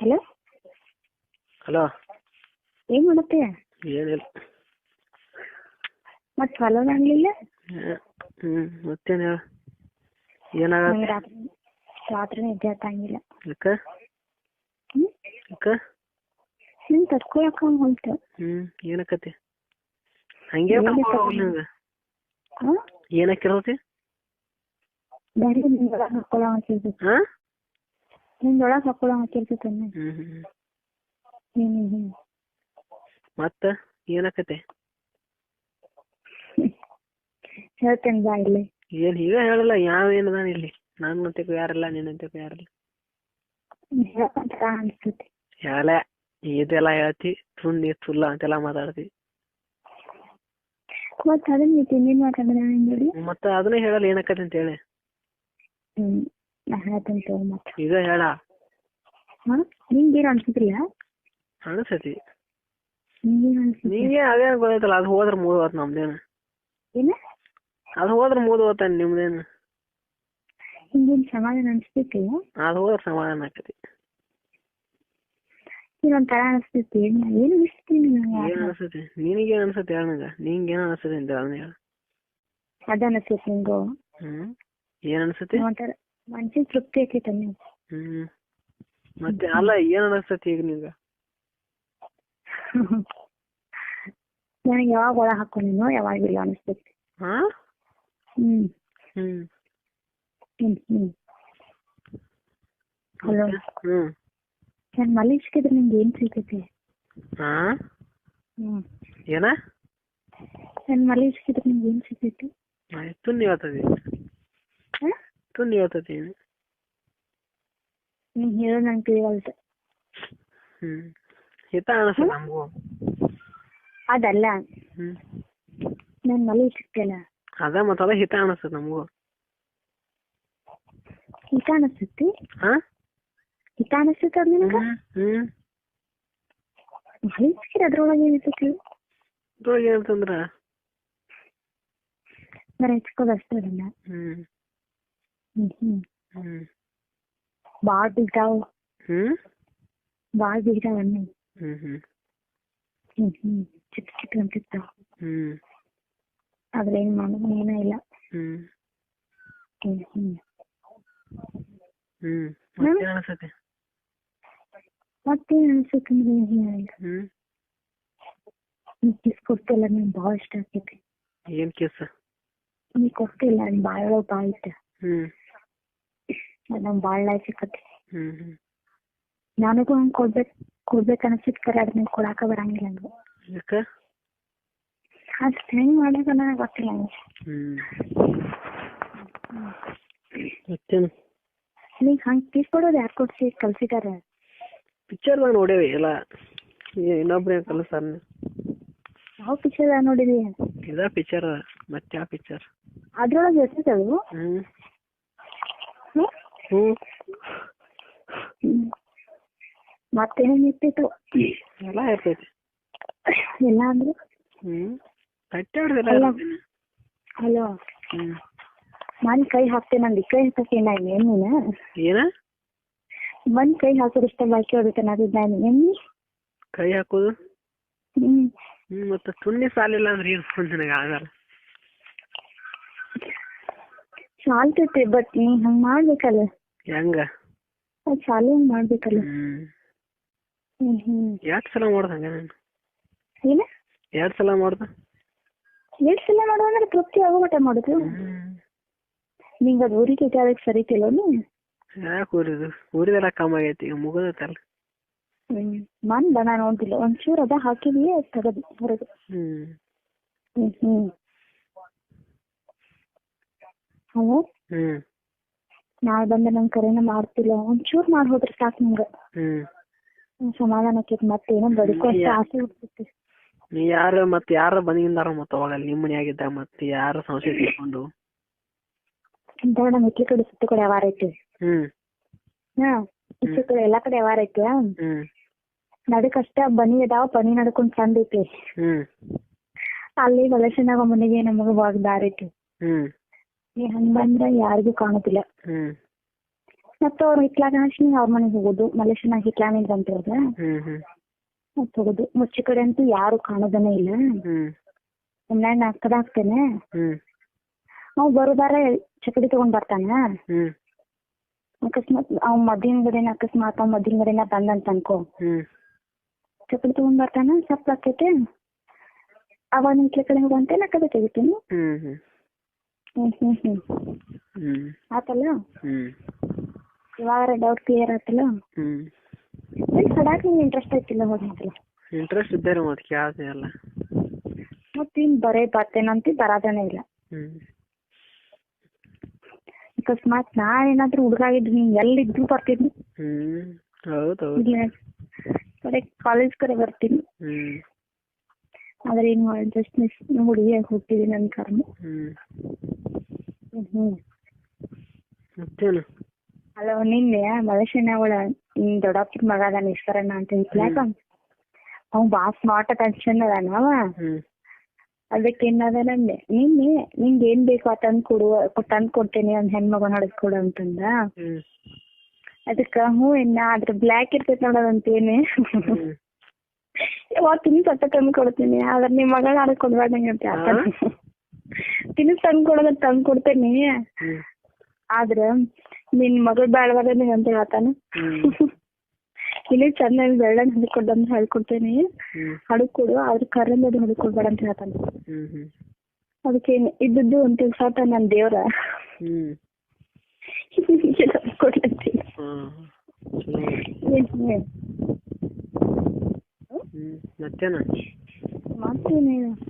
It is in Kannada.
ಹಲೋ? ಹಲೋ? ಏನ್ ಮಾಡತ್ತೆ? ಏನಿಲ್ಲ. ಮತ್ ಫಾಲೋ ಆಗ್ಲಿಲ್ಲ ಹ್ಮ್ ಮತ್ತೇನ ಹೇಳ? ಏನಾಗ ನಂಗೆ ರಾತ್ರಿ ರಾತ್ರಿ ನಿದ್ದೆ ಹತ್ತಂಗಿಲ್ಲ ಅಕ್ಕ ಹ್ಮ್? ಯಾಕ? ನಿನ್ ತಡ್ಕೊಳಕ ಹ್ಮ್ ಹ್ಞೂ ಏನಕ್ಕತಿ ಹಂಗೆ ಏನಕ್ಕೆ ಹೋಗ್ಲಿ ನಂಗೆ? ಹಾ ಏನಕ್ಕಿರತಿ ಬ್ಯಾರೆ ನಿಂದೊಳಗ್ ಹಾಕೊಳ ಹಾಕಿರ್ತೈತಿ ಹಾಂ ನಿಂದೊಳಗ್ ಹಾಕೊಳ ಹಾಕಿರ್ತೈತಿ ಅನ್ನ ಹ್ಞೂ ಹ್ಞೂ ಹ್ಮ್ ಹ್ಮ್ ಹ್ಮ್. ಮತ್ತೆ ಏನಕ್ಕತಿ ಹೇಳ್ತೇನೆ ಬಾ ಇಲ್ಲಿ. ಏನ್ ಈಗ ಹೇಳಲ್ಲ ಯಾವ ಏನದಾನ ಇಲ್ಲಿ. ನಾನ್ ಅಂತೆಗೂ ಯಾರಲ್ಲ ನಿನ್ ಅಂತೆಗೂ ಯಾರಲ್ಲ. ಅನ್ಸ್ತೈತಿ. ಹೇಳ ಇದೆಲ್ಲ ಹೇಳ್ತಿ ನೀ ಸುಳ್ಳ ಅಂತೆಲ್ಲ ಮಾತಾಡ್ತಿ. ಮತ್ತ ಅದನ್ನ ನೀ ತಿಂದಿನ ಮಾತಾಡಿದ್ರೆ ಮತ್ತೆ ಅದನ್ನ ಹೇಳಲ್ಲ ಏನಕ್ಕತಿ ಅಂತ ಹೇಳಿ ನಾ ಹೇಳ್ತೇನೆ ತಗೋ ಮತ್ತ ಈಗ ಹೇಳ. ಹಾ? ನಿಂಗೇನ್ ಅನ್ಸುತ್ತಿಲ್ಲ ಅನಿಸತಿ. ನಿಂಗೇನ್ ಅದೇ ಗೊತ್ತೈತಲ್ಲ ಅದು ಹೋದ್ರ ಮುಗಿದು ಹೋತ್ ನಮ್ದೇನು. ಏನ? ಅದು ಹೋದ್ರೆ ಮುಗಿದು ಹೋತಾನೆ ನಿಮ್ದೇನು? ಹಿಂಗೇನ್ ಸಮಾಧಾನ ಅನ್ಸ್ತೈತಿ ಅದು ಹೋದ್ರ ಸಮಾಧಾನ ಆಕತಿ. ಇನ್ನೊಂದ್ ಅನಿಸ್ತೈತಿ ಏನ್ ಏನು ಅನಿಸ್ತೀನಿ ಏನ್ ಅನ್ಸತಿ? ನಿನಗೇನ್ ಅನ್ಸತಿ ಹೇಳ ನಂಗ? ನಿಂಗೆ ಏನ್ ಅನ್ಸತಿ ಅಂತ ಹೇಳ ಅದ ಅನಿಸ್ತೈತಿ ನಿಂಗು? ಹ್ಮ್ ಏನ್ ಅನ್ಸತಿ? ಒಂಥರ ಮನ್ಸಿಗೆ ತೃಪ್ತಿ ಆಕೈತ ನೀವು ಹ್ಮ್. ಮತ್ತೆ ಅಲ್ಲ ಏನ್ ಅನಸ್ತತಿ ಈಗ ನಿಂಗ ನನಗೆ ಯಾವಾಗ ಒಳ ಹಾಕೊಂಡಿನೋ ಯಾವಾಗ ಇಲ್ಲ ಅನಿಸ್ತೈತಿ. ಹಾ? ಹ್ಮ್. ಹ್ಮ್. ಹ್ಮ್ ಹ್ಮ್. ಹಲೋ. ಹ್ಮ್. ನಾನು ಮಲಗಿಸ್ಕಿದ್ರೆ ನಿಮ್ಗೆ ಏನ್ ಸಿಗ್ತೈತಿ? ಹಾ? ಹ್ಮ್. ಏನ? ನಾನು ಮಲಗಿಸ್ಕಿದ್ರೆ ನಿಮ್ಗೆ ಏನ್ ಸಿಗ್ತೈತಿ? ತುನ್ನಿ ಹೇಳ್ತದಿ ಹಾ ತುನ್ನಿ ಹೇಳ್ತತಿ ನೀನ್ ಹೇಳೋದ್ ನಂಗೆ ತಿಳಿವಲ್ತು. ಹ್ಮ್. ಹಿತ ಅನಸ್ತದ ನಮಗೂ. ಅದಲ್ಲ. ಹ್ಮ್. ನಾನು ಮಲಗಿಸ್ತಿಲ್ಲ ಅದ ಮತ್ತ ಅದ ಹಿತ ಅನಸ್ತದ ನಮಗೂ. ಹಿತ ಅನಿಸ್ತೈತಿ? ಹಾ ಹಿತ ಅನಿಸ್ತೈತಿ ಅದ್ ನಿನಗ? ಹ್ಮ್ ಹ್ಮ್. ಮಲಗಿಸ್ಕಿರ ಅದ್ರೊಳಗೆ ಏನಿರ್ತೈತಿ ಇದ್ರೊಳಗೆ ಏನಂತಂದ್ರ? ಬರ ಹೆಚ್ಕೋದು ಅಷ್ಟೇ ಅದನ್ನ. ಹ್ಮ್. ಹ್ಮ್ ಹ್ಮ್ ಹ್ಮ್ ಬಾಳ್ ಬಿದ್ದಾವ್ ಹ್ಮ್ ಬಾಳ್ ಬಿದ್ದಾವ್ ಅನ್ನ ಹ್ಮ್ ಹ್ಮ್ ಹ್ಮ್ ಹ್ಮ್ ಚಿಕ್ಕ ಚಿಕ್ಕ ಅಂತಿರ್ತಾವ ಹ್ಮ್ ಆದ್ರೆ ಏನ್ ಮಾಡೋದು ಏನೂ ಇಲ್ಲ ಹ್ಮ್ ಹ್ಮ್ ಹ್ಮ್ ಹ್ಮ್ ಮತ್ತೇನ್ ಅನಸ್ತತಿ ಮತ್ತೇನ್ ಅನ್ಸುತ್ತೆ ಅಂದ್ರೆ ಏನ್ ಹೇಳಲ್ಲ ಹ್ಮ್ ನೀ ಕಿಸ್ ಕೊಡ್ತಿಲ್ಲ ನಂಗೆ ಭಾಳ ಇಷ್ಟ ಆಗ್ತೈತಿ ಏನ್ ಕಿಸ್ ನೀ ಕೊಡ್ತಿಲ್ಲ ನನ್ ಬಾಳ ಬಾಳ ಇಷ್ಟ ಹ್ಮ್ ನಂಗ್ ಬಾಳ ಲೈಫ್ ಸಿಕ್ಕತಿ ಹ್ಮ್ ಹ್ಮ್. ನನಗೂ ಹಂಗ್ ಕೊಡ್ಬೇಕ್ ಕೊಡ್ಬೇಕ ಅನ್ಸಿತ್ ಕರೆ ಅದ್ ನಂಗೆ ಕೊಡಾಕ ಬರಂಗಿಲ್ಲ ನಂಗೆ ಅದ್ ಹೆಂಗ್ ಮಾಡೋದು ನನಗೆ ಗೊತ್ತಿಲ್ಲ ನಂಗೆ. ಹ್ಮ್. ಮತ್ತೇನು? ನೀ ಹಂಗ್ ಕಿಸ್ ಕೊಡೋದು ಯಾರು ಕೊಡ್ಸಿ ಕಲ್ಸಿದಾರ? ಪಿಕ್ಚರ್ದಾಗ ನೋಡೇವಿ ಎಲ್ಲ. ಇನ್ನೊಬ್ರು ಕಲಿಸ್ತಾರ ಯಾವ ಪಿಕ್ಚರ್ ನೋಡಿದಿ? ಇದ ಪಿಕ್ಚರ್ ಮತ್ತೆ ಯಾವ ಪಿಕ್ಚರ್ ಅದ್ರೊಳಗೆ ಇರ್ತೈತವು ಹ್ಮ್. ಮತ್ತೇನೇನ್ ಇರ್ತಿತ್ತು? ಎಲ್ಲ ಇರ್ತೈತಿ. ಎಲ್ಲ ಅಂದ್ರೆ? ಹ್ಮ್. ಕಟ್ಟಿ ಹೊಡ್ದೆಲ್ಲ ಅಲ್ಲ. ಹಲೋ ಹ್ಮ್. ಮನ್ ಕೈ ಹಾಕ್ತೇನೆ ನಂದು. ಕೈ ಹಾಕಕ್ಕೆ ನಾನು ನೀನು ಏನ? ಮನ್ ಕೈ ಹಾಕೋದು ಇಷ್ಟ ಬಾಕಿ ಹೊಡಿತೆ ನಾನು ನಾನು ಎಮ್ಮಿ? ಕೈ ಹಾಕೋದು? ಹ್ಮ್. ಹ್ಮ್ ಮತ್ತೆ ಸುಣ್ಣಿ ಸಾಲಿಲ್ಲ ಅಂದ್ರೆ ಏನ್ ನನಗೆ ಆಗಲ್ಲ. ಸಾಲ್ತೈತಿ ಬಟ್ ನೀ ಹಂಗ್ ಮಾಡ್ಬೇಕಲ್ಲ. ಹೆಂಗ? ಚಾಲು ಮಾಡ್ಬೇಕಲ್ಲ. ಎರಡ್ ಸಲ ಮಾಡ್ದ ಹಂಗ ನಾನು. ಏನ? ಎರಡ್ ಸಲ ಮಾಡ್ದ. ಎರಡ್ ಸಲ ಮಾಡೋ ಅಂದ್ರೆ ತೃಪ್ತಿ ಆಗೋ ಮಟ್ಟ ಮಾಡುದು. ಹ್ಮ್. ಅದು ಊರಿಗೆ ಅದಕ್ಕೆ ಸರಿತಿಲ್ಲ ನೀ ಯಾಕೆ ಊರಿದು? ಊರಿದೆಲ್ಲ ಕಮ್ಮಿ ಆಗೈತಿ ಈಗ ಮುಗಿದೈತಲ್ಲ ಹ್ಮ್. ಮಂದ ನಾನು ಅಂತಿಲ್ಲ ಒಂಚೂರು ಅದ ಹಾಕಿದ್ವಿ ಅದ್ ತಗದು ಹೊರಗೆ. ಹ್ಮ್ ಹ್ಮ್. ಹ್ಮ್. ಹ್ಮ್. ನಾಳೆ ಬಂದ ನಂಗೆ ಕರೆನ ಮಾಡ್ತಿಲ್ಲ. ಒಂಚೂರ್ ಮಾಡಿ ಹೋದ್ರೆ ಸಾಕ್ ನಂಗೆ. ಹ್ಮ್. ಸಮಾಧಾನ ಆಕೈತಿ ಮತ್ತೇನೋ ಬದುಕೋ ಯಾ- ಆಸೆ ಹುಡ್ತೈತಿ ನೀ ಯಾರು ಮತ್ತೆ ಯಾರು ಬಂದಿಂದಾರ ಮತ್ತೆ ಅವಾಗ ಅಲ್ಲಿ ನಿಮ್ಮ ಮತ್ತೆ ಯಾರು ಸಂಶಯ ತಿಳ್ಕೊಂಡು? ಇಂತ ನಮ್ ಇಟ್ಲಿ ಕಡೆ ಸುತ್ತ ಕಡೆ ವ್ಯವಹಾರ ಐತಿ. ಹ್ಮ್. ಹಾ ಇಟ್ಲಿ ಕಡೆ ಎಲ್ಲಾ ಕಡೆ ವ್ಯವಹಾರ ಐತಿ ಹ್ಮ್. ನಡಕ್ ಅಷ್ಟ ಬನಿ ಅದಾವ ಬನಿ ನಡ್ಕೊಂಡ್ ಚಂದ ಐತಿ. ಹ್ಮ್. ಅಲ್ಲಿ ವಲಸಿನಾಗ ಮನೆಗೆ ನಮಗ ಬಾಗ್ ದಾರಿ ಐತಿ. ಹ್ಮ್. ನೀ ಹಂಗ್ ಬಂದ್ರ ಯಾರಿಗೂ ಕಾಣುತ್ತಿಲ್ಲ ಹ್ಮ್. ಮತ್ತೆ ಅವ್ರು ಹಿತ್ಲಾಗಣಿ ಅವ್ರ ಮನೆಗೆ ಹೋಗೋದು ಮಲೇಶನಾಗ ಹಿತ್ಲಾಣಿಂದ ಅಂತ ಹೇಳಿದ್ರೆ ಹ್ಮ್ ಹ್ಮ್. ಮತ್ತೆ ಹೋಗೋದು. ಮುಚ್ಚಿ ಕಡೆ ಅಂತೂ ಯಾರು ಕಾಣೋದನೇ ಇಲ್ಲ. ಹ್ಮ್. ಒಮ್ಮೆ ನಾ ಹಾಕ್ತೇನೆ ಹ್ಮ್. ಅವ್ ಬರೋದಾರ ಚಕಡಿ ತಗೊಂಡ್ ಬರ್ತಾನ? ಹ್ಮ್. ಅಕಸ್ಮಾತ್ ಅವ್ ಮದ್ದಿನ ಅಕಸ್ಮಾತ್ ಅವ್ ಮದ್ದಿನ ಬಂದಂತ ಅನ್ಕೋ ಹ್ಮ್. ಚಕಡಿ ತಗೊಂಡ್ ಬರ್ತಾನ ಸಪ್ಪ ಆಕೈತೆ ಅವಾಗ ನಿನ್ ಕಡೆ ಹೋಗಂತೆ ನಾ ಕದೆ ತೆಗಿತೀನಿ ಹ್ಮ್ ಹ್ಮ್. ಹ್ಮ್ ಹ್ಮ್ ಹ್ಮ್. ಹ್ಮ್. ಆತಲ್ಲ? ಹ್ಮ್. ಇವಾಗ ಡೌಟ್ ಕ್ಲಿಯರ್ ಆತಲ್ಲ? ಹ್ಮ್. ಏನ್ ಸಡಾಕ್ ನಿಂಗೆ ಇಂಟ್ರೆಸ್ಟ್ ಐತಿಲ್ಲ ಹೋಗಿದ್ರಲ್ಲ ಇಂಟ್ರೆಸ್ಟ್ ಇದ್ದರೆ ಮತ್ತೆ ಕೇಳ್ದೆ ಅಲ್ಲ. ಮತ್ತಿನ್ ಬರೇ ಬರ್ತೇನಂತ ಬರಾದನೇ ಇಲ್ಲ. ಹ್ಮ್. ಅಕಸ್ಮಾತ್ ನಾ ಏನಾದ್ರೂ ಹುಡುಗ ಆಗಿದ್ರು ನೀನ್ ಎಲ್ಲಿದ್ರು ಬರ್ತಿದ್ನಿ ಹ್ಮ್. ಹೌದು ಹೌದು ಇಲ್ಲ. ಕಡೆ ಕಾಲೇಜ್ ಕಡೆ ಬರ್ತೀನಿ. ಹ್ಮ್. ಆದ್ರೆ ಏನ್ ಮಾಡಿ ಜಸ್ಟ್ ಮಿಸ್ ಹುಡುಗಿಯಾಗಿ ಹೋಗ್ತಿದ್ದೀನಿ ನನ್ ಕರ್ಮ. ಹ್ಮ್. ಮತ್ತೇನು? ನಿನ್ನೆ ಮಲೇಶಿಯನ್ ಅವಳ ನಿನ್ ದೊಡ್ಡಪ್ಪನ ಮಗ ಅದಾನ ಈಶ್ವರಣ್ಣ ಅಂತ ಇತ್ಲಾಕ ಅವ್ ಬಾ ಸ್ಮಾರ್ಟ್ ಅಟೆನ್ಷನ್ ಅದಾನ ಅವ. ಅದಕ್ಕೆ ಏನದ ನಂದೆ ನಿನ್ನೆ ನಿಂಗೆ ಏನ್ ಬೇಕು ಆ ತಂದ್ ಕೊಡು ತಂದ್ ಕೊಡ್ತೇನೆ ಒಂದ್ ಹೆಣ್ಮಗನ್ ಹೊಡೆದ್ಕೊಡು ಅಂತಂದ. ಅದಕ್ಕ ಹ್ಞೂ ಇನ್ನ ಅದ್ರ ಬ್ಲ್ಯಾಕ್ ಇರ್ತೈತಿ ನೋಡೋದಂತೇನೆ ಯಾವಾಗ ತುಂಬ ಸತ್ತ ತಂದು ಕೊಡ್ತೀನಿ ಆದ್ರೆ ನಿಮ್ ಮಗಳ ಆಡ ಕೊಡ್ಬೇಡಂಗೆ ಅಂತ ಆತ ತಿನ್ಸ್ ತಂದ್ ಕೊಡೋದ್ರ ತಂದ್ ಕೊಡ್ತೇನಿ. ಆದ್ರ ನಿನ್ ಮಗಳು ಬ್ಯಾಡವಾದ ಅಂತ ಹೇಳ್ತಾನ. ಇಲ್ಲಿ ಚೆನ್ನಾಗಿ ಬೆಳ್ಳನ್ ಹೊಡ್ಕೊಡ್ ಅಂತ ಹೇಳ್ಕೊಡ್ತೇನೆ. ಹಡ್ಕೊಡು ಆದ್ರೆ ಕರೆಂದ್ ಅದು ಹೊಡ್ಕೊಡ್ಬೇಡ ಅಂತ ಹೇಳ್ತಾನ. ಅದಕ್ಕೆ ಇದ್ದದ್ದು ಒಂದ್ ತಿಳ್ಸಾತ ನನ್ ದೇವ್ರ. ಹ್ಮ್. ಮತ್ತೇನ? ಮಾಡ್ತೀನಿ